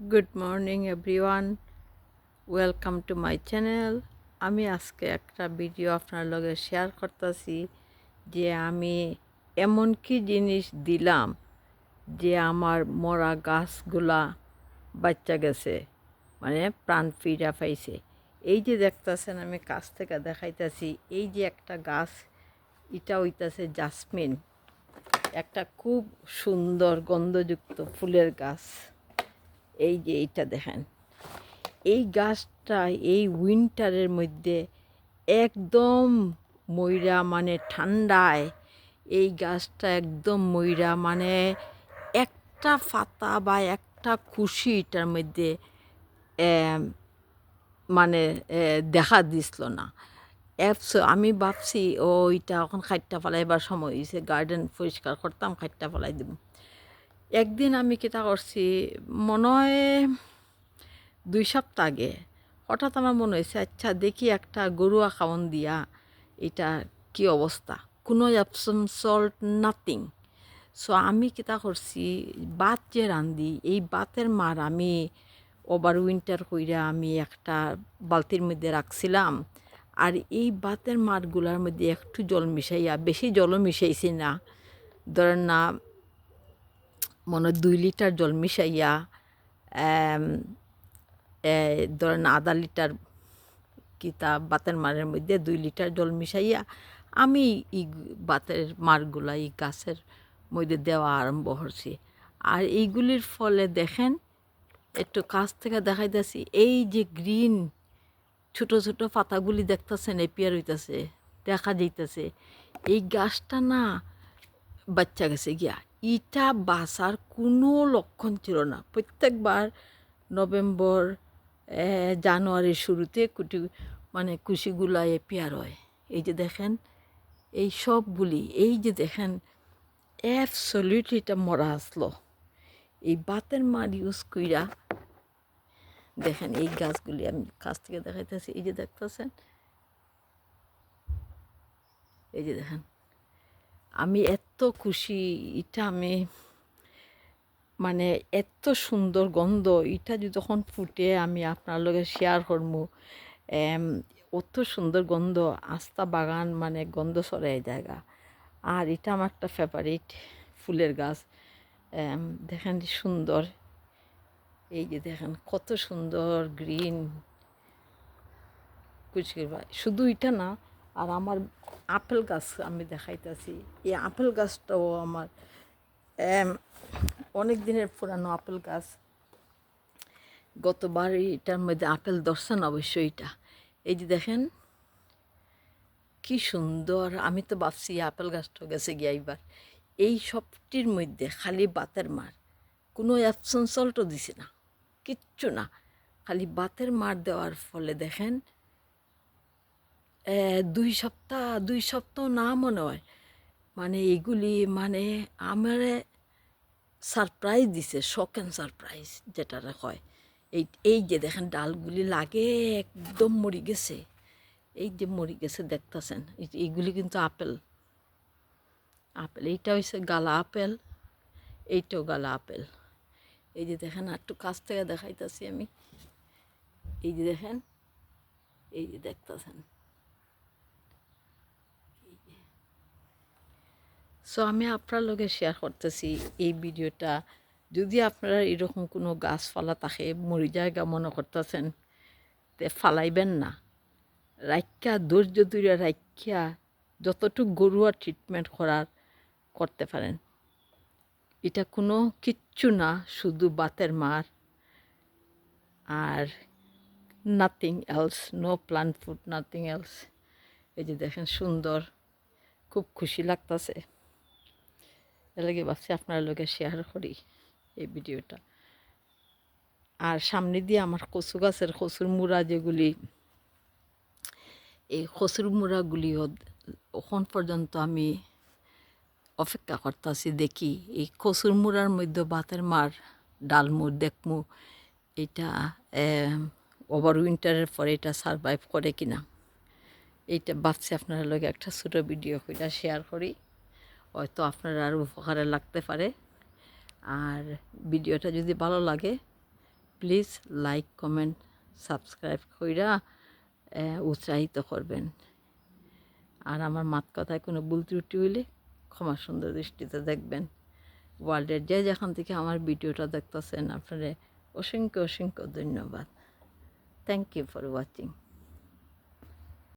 Good morning everyone welcome to my channel আমি আজকে একটা ভিডিও আপনার লগে শেয়ার করতেছি যে আমি এমন কি জিনিস দিলাম যে আমার মরা গাছগুলা বাচ্চা গেছে মানে প্রাণ ফিরা পাইছে। এই যে দেখতেছেন, আমি কাছ থেকে দেখাইতেছি, এই যে একটা গাছ, এটা হইতাছে জাসমিন একটা খুব সুন্দর গন্ধযুক্ত ফুলের গাছ। এই যে এইটা দেখেন, এই গাছটা এই উইন্টারের মধ্যে একদম ময়রা মানে ঠান্ডায়, এই গাছটা একদম ময়রা মানে একটা পাতা বা একটা খুশি এটার মধ্যে মানে দেখা দিছিল না। অ্যাপস, আমি ভাবছি, ও, এটা এখন খাইটটা ফেলাইবার সময় হয়েছে গার্ডেন পরিষ্কার করতাম, খাইটটা ফেলাই দিব। একদিন আমি কিতা করছি, মনে হয় দুই সপ্তাহ আগে, হঠাৎ আমার মনে হয়েছে আচ্ছা দেখি একটা গরুয়া খাওয়ন দিয়া এটা কি অবস্থা? কোনো অ্যাপসম সল্ট নাথিং সো আমি কিতা করছি, বাত যে রান্ধি, এই বাতের মার আমি ওভার উইন্টার কইরা আমি একটা বালতির মধ্যে রাখছিলাম, আর এই বাতের মারগুলার মধ্যে একটু জল মিশাইয়া, বেশি জলও মিশাইছি না। ধরেন না মনে দুই লিটার জল মিশাইয়া ধরেন আধা লিটার কিতা বাতের মারের মধ্যে দুই লিটার জল মিশাইয়া আমি এই বাতের মারগুলা এই গাছের মধ্যে দেওয়া আরম্ভ করছি। আর এইগুলির ফলে দেখেন, একটু কাছ থেকে দেখাইতেছি, এই যে গ্রিন ছোট ছোট পাতাগুলি দেখতেছেন, এপিয়ার হইতেছে, দেখা যাইতেছে, এই গাছটা না বাচ্চা গেছে গিয়া ইটা বাসার কোনো লক্ষণ ছিল না। প্রত্যেকবার নভেম্বর জানুয়ারির শুরুতে কুটি মানে কুশিগুলা এপিয়ার হয়। এই যে দেখেন, এই সবগুলি এই যে দেখেন অ্যাবসলিউটলি এটা মরা আসলো। এই বাতের মার ইউজ কইরা দেখেন, এই গাছগুলি আমি কাছ থেকে দেখাইতেছি। এই যে দেখতেছেন, এই যে দেখেন আমি এত খুশি, এটা আমি মানে এত সুন্দর গন্ধ, এটা যদি যখন ফুটে আমি আপনার লগে শেয়ার করব অত সুন্দর গন্ধ, আস্তা বাগান মানে গন্ধ ছড়ায় জায়গা। আর এটা আমার একটা ফেভারিট ফুলের গাছ দেখেন সুন্দর, এই যে দেখেন কত সুন্দর গ্রিন কুচকির ভাই, শুধু এটা না, আর আমার আপেল গাছ আমি দেখাইতেছি। এই আপেল গাছটাও আমার অনেক দিনের পুরানো আপেল গাছ। গতবার এটার মধ্যে আপেল দর্শন অবশ্যই এটা। এই যে দেখেন, কি সুন্দর, আমি তো ভাবছি আপেল গাছটা গেছে গিয়া এই সবটির মধ্যে খালি বাতের মার, কোনো অ্যাপসন দিছে না, কিচ্ছু না। খালি বাতের মার দেওয়ার ফলে দেখেন দুই সপ্তাহ দুই সপ্তাহ না মনে হয়। মানে এগুলি মানে আমার সারপ্রাইজ দিছে অ্যান্ড সারপ্রাইজ যেটা হয়। এই এই যে দেখেন ডালগুলি লাগে একদম মরি গেছে। এই যে মরি গেছে দেখতেছেন এইগুলি কিন্তু আপেল। আপেল, এইটা হচ্ছে গালা আপেল, এইটাও গালা আপেল। এই যে দেখেন, আর একটু কাছ থেকে দেখাইতেছি আমি। এই যে দেখেন, এই যে দেখতেছেন। সো আমি আপনার লগে শেয়ার করতেছি এই ভিডিওটা। যদি আপনারা এরকম কোনো গাছপালা থাকে মরি জায়গা মনে করতেছেন, তে ফালাইবেন না। রাইখা, ধৈর্য ধরে রাইখা যতটুকু গরুয়া ট্রিটমেন্ট করার, করতে পারেন। এটা কোনো কিচ্ছু না, শুধু বাতের মার। আর nothing else no plant food nothing else এই যে দেখেন, সুন্দর। খুব খুশি লাগতেছে। এলাকে ভাবছি আপনার লোকে শেয়ার করি এই ভিডিওটা। আর সামনে দিয়ে আমার কচু গাছের কচুর মুড়া যেগুলি, এই কচুর মুড়াগুলিও ওখন পর্যন্ত আমি অপেক্ষা করতেছি দেখি এই কচুর মুড়ার মধ্যে বাতের মার ডালমু দেখমু এটা ওভার উইন্টারের পরে এটা সারভাইভ করে কিনা। এইটা ভাবছি আপনারা লগে একটা ছোটো ভিডিও করে শেয়ার করি। হয়তো আপনার আর উপকারে লাগতে পারে। আর ভিডিওটা যদি ভালো লাগে প্লিজ লাইক কমেন্ট সাবস্ক্রাইব কইরা উৎসাহিত করবেন। আর আমার মাত কথায় কোনো ভুল ত্রুটি হইলে ক্ষমা সুন্দর দৃষ্টিতে দেখবেন। ওয়ার্ল্ডের যে যেখান থেকে আমার ভিডিওটা দেখতেছেন, আপনারা অসংখ্য অসংখ্য ধন্যবাদ। Thank you for watching